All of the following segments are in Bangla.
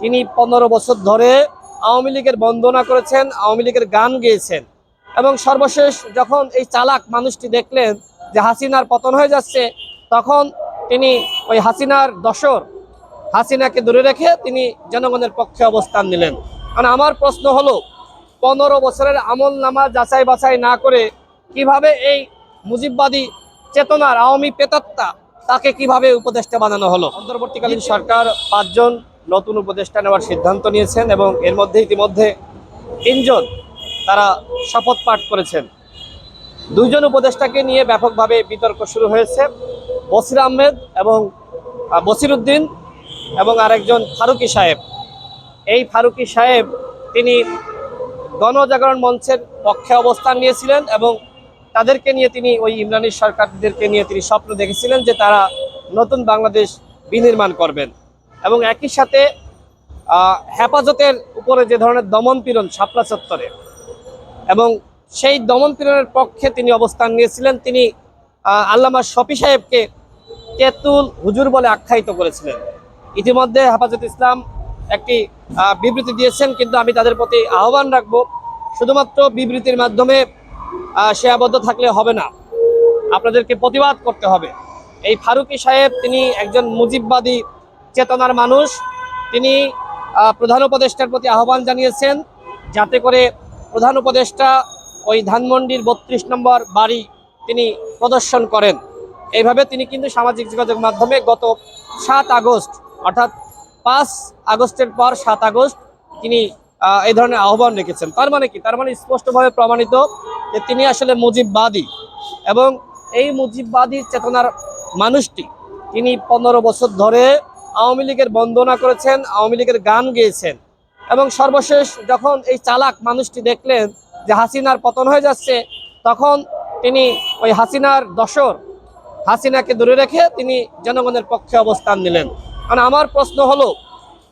তিনি পনেরো বছর ধরে আওয়ামী লীগের বন্দনা করেছেন, আওয়ামী লীগের গান গেয়েছেন। এবং সর্বশেষ যখন এই চালাক মানুষটি দেখলেন যে হাসিনার পতন হয়ে যাচ্ছে, তখন তিনি ওই হাসিনার দশর হাসিনাকে দূরে রেখে তিনি জনগণের পক্ষে অবস্থান নিলেন। কারণ আমার প্রশ্ন হলো, পনেরো বছরের আমল নামা যাচাই বাছাই না করে কীভাবে এই মুজিববাদী চেতনার আওয়ামী পেতাত্তা তাকে কীভাবে উপদেষ্টা বানানো হলো? অন্তর্বর্তীকালীন সরকার পাঁচজন নতুন উপদেষ্টা নেওয়ার সিদ্ধান্ত নিয়েছেন এবং এর মধ্যে ইতিমধ্যে তিনজন তারা শপথ পাঠ করেছেন। দুইজন উপদেষ্টাকে নিয়ে ব্যাপকভাবে বিতর্ক শুরু হয়েছে। বসির আহমেদ এবং আহ, বসিরুদ্দিন এবং আরেকজন ফারুকি সাহেব। এই ফারুকি সাহেব তিনি গণজাগরণ মঞ্চের পক্ষে অবস্থান নিয়েছিলেন এবং তাদেরকে নিয়ে তিনি ওই ইমরানি সরকারদেরকে নিয়ে তিনি স্বপ্ন দেখেছিলেন যে তারা নতুন বাংলাদেশ বিনির্মাণ করবেন। এবং একই সাথে হেফাজতের উপরে যে ধরনের দমন পীড়ন শাপলা চত্বরে এবং সেই দমন পীড়নের পক্ষে তিনি অবস্থান নিয়েছিলেন। তিনি আল্লামা শফি সাহেবকে তেতুল হুজুর বলে আখ্যায়িত করেছিলেন। ইতিমধ্যে হেফাজত ইসলাম একটি বিবৃতি দিয়েছেন, কিন্তু আমি তাদের প্রতি আহ্বান রাখব। শুধুমাত্র বিবৃতির মাধ্যমে সে আবদ্ধ থাকলে হবে না। আপনাদেরকে প্রতিবাদ করতে হবে। এই ফারুকি সাহেব, তিনি একজন মুজিববাদী চেতনার মানুষ। তিনি প্রধান উপদেষ্টার প্রতি আহ্বান জানিয়েছেন যাতে করে প্রধান উপদেষ্টা ওই ধানমন্ডির বত্রিশ নম্বর বাড়ি তিনি প্রদর্শন করেন। এইভাবে তিনি কিন্তু সামাজিক যোগাযোগ মাধ্যমে গত সাত আগস্ট, অর্থাৎ পাঁচ আগস্টের পর সাত আগস্ট তিনি এই ধরনের আহ্বান রেখেছেন। তার মানে কি? তার মানে স্পষ্টভাবে প্রমাণিত যে তিনি আসলে মুজিববাদী এবং এই মুজিববাদী চেতনার মানুষটি তিনি পনেরো বছর ধরে আওয়ামী লীগের বন্দনা করেছেন, আওয়ামী লীগের গান গেয়েছেন। এবং সর্বশেষ যখন এই চালাক মানুষটি দেখলেন যে হাসিনার পতন হয়ে যাচ্ছে, তখন তিনি ওই হাসিনার দশর, হাসিনাকে দূরে রেখে তিনি জনগণের পক্ষে অবস্থান নিলেন। কারণ আমার প্রশ্ন হলো,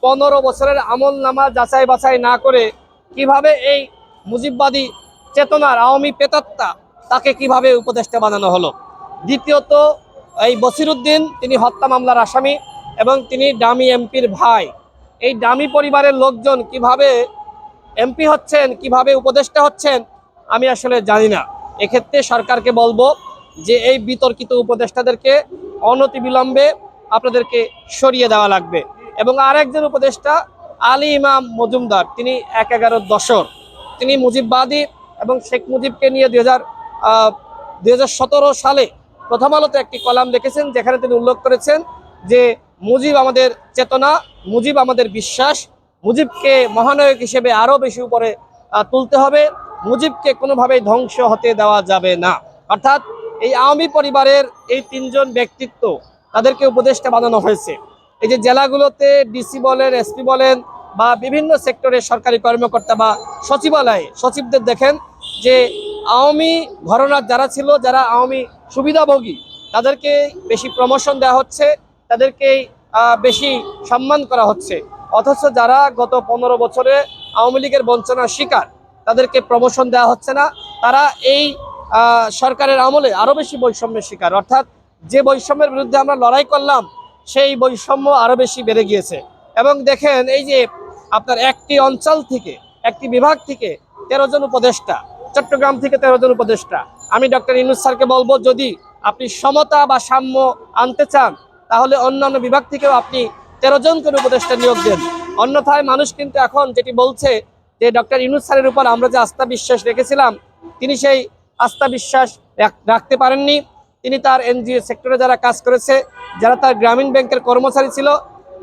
পনেরো বছরের আমল নামা যাচাই বাছাই না করে কীভাবে এই মুজিববাদী চেতনার আওয়ামী পেতাত্তা তাকে কীভাবে উপদেষ্টা বানানো হলো? দ্বিতীয়ত, এই বসিরুদ্দিন তিনি হত্যা মামলার আসামি এবং তিনি ডামি এমপির ভাই। এই ডামি পরিবারের লোকজন কীভাবে এমপি হচ্ছেন, কীভাবে উপদেষ্টা হচ্ছেন, আমি আসলে জানি না। এক্ষেত্রে সরকারকে বলব যে এই বিতর্কিত উপদেষ্টাদেরকে অনতিবিলম্বে আপনাদেরকে সরিয়ে দেওয়া লাগবে। এবং আরেকজন উপদেষ্টা, আলী ইমাম মজুমদার, তিনি এক এগারো দশর। তিনি মুজিববাদী এবং শেখ মুজিবকে নিয়ে দুই হাজার দুই সালে প্রথম আলোতে একটি কলাম লিখেছেন যেখানে তিনি উল্লেখ করেছেন যে মুজিব আমাদের চেতনা, মুজিব আমাদের বিশ্বাস, মুজিবকে মহানায়ক হিসেবে আরও বেশি উপরে তুলতে হবে। মুজিবকে কোনোভাবেই ধ্বংস হতে দেওয়া যাবে না। অর্থাৎ এই আওয়ামী পরিবারের এই তিনজন ব্যক্তিত্ব, তাদেরকে উপদেষ্টা বানানো হয়েছে। এই যে জেলাগুলোতে ডিসি বলেন এসপি বলেন, বা বিভিন্ন সেক্টরের সরকারি কর্মকর্তা বা সচিবালয়ে, সচিবদের দেখেন যে আওয়ামী ঘরনার যারা ছিল, যারা আওয়ামী সুবিধাভোগী, তাদেরকে বেশি প্রমোশন দেওয়া হচ্ছে। তাদেরকেই বেশি সম্মান করা হচ্ছে। অথচ যারা গত পনেরো বছরে আওয়ামী লীগের বঞ্চনার শিকার, তাদেরকে প্রমোশন দেওয়া হচ্ছে না। তারা এই সরকারের আমলে আরও বেশি বৈষম্যের শিকার। অর্থাৎ যে বৈষম্যের বিরুদ্ধে আমরা লড়াই করলাম, সেই বৈষম্য আরও বেশি বেড়ে গিয়েছে। এবং দেখেন, এই যে আপনার একটি অঞ্চল থেকে, একটি বিভাগ থেকে তেরো জন উপদেষ্টা, চট্টগ্রাম থেকে তেরো জন উপদেষ্টা, আমি ডক্টর ইনুস স্যারকে বলব, যদি আপনি সমতা বা সাম্য আনতে চান তাহলে অন্যান্য বিভাগ থেকেও আপনি তেরো জন করে উপদেষ্টা নিয়োগ দেন। অন্যথায় মানুষ কিন্তু এখন যেটি বলছে যে ডক্টর ইনুস স্যারের উপর আমরা যে আস্থা বিশ্বাস রেখেছিলাম, তিনি সেই আস্থা বিশ্বাস রাখ- রাখতে পারেননি। তিনি তার এনজিও সেক্টরে যারা কাজ করেছে, যারা তার গ্রামীণ ব্যাংকের কর্মচারী ছিল,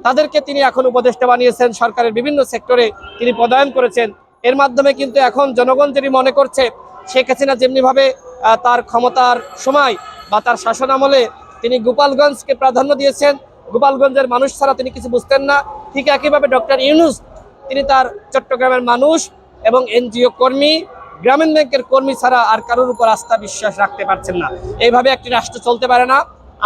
তাদেরকে তিনি এখন উপদেষ্টা বানিয়েছেন। সরকারের বিভিন্ন সেক্টরে তিনি পদায়ন করেছেন। এর মাধ্যমে কিন্তু এখন জনগণ যেটি মনে করছে, শেখ হাসিনা যেমনিভাবে তার ক্ষমতার সময় বা তার শাসন আমলে তিনি গোপালগঞ্জকে প্রাধান্য দিয়েছেন। গোপালগঞ্জের মানুষ ছাড়া তিনি কিছু বুঝতেন না। ঠিক একইভাবে ডক্টর ইউনুস, তিনি তার চট্টগ্রামের মানুষ এবং এনজিও কর্মী, গ্রামীণ ব্যাংকের কর্মী ছাড়া আর কারোর উপর আস্থা বিশ্বাস রাখতে পারছেন না। এইভাবে একটি রাষ্ট্র চলতে পারে না।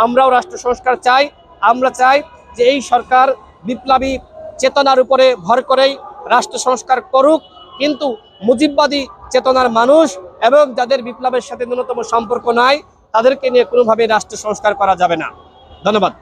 আমরাও রাষ্ট্র সংস্কার চাই। আমরা চাই যে এই সরকার বিপ্লবী চেতনার উপরে ভর করেই রাষ্ট্র সংস্কার করুক। কিন্তু মুজিববাদী চেতনার মানুষ এবং যাদের বিপ্লবের সাথে ন্যূনতম সম্পর্ক নাই তাদেরকে নিয়ে কোনোভাবে রাষ্ট্র সংস্কার করা যাবে না। ধন্যবাদ।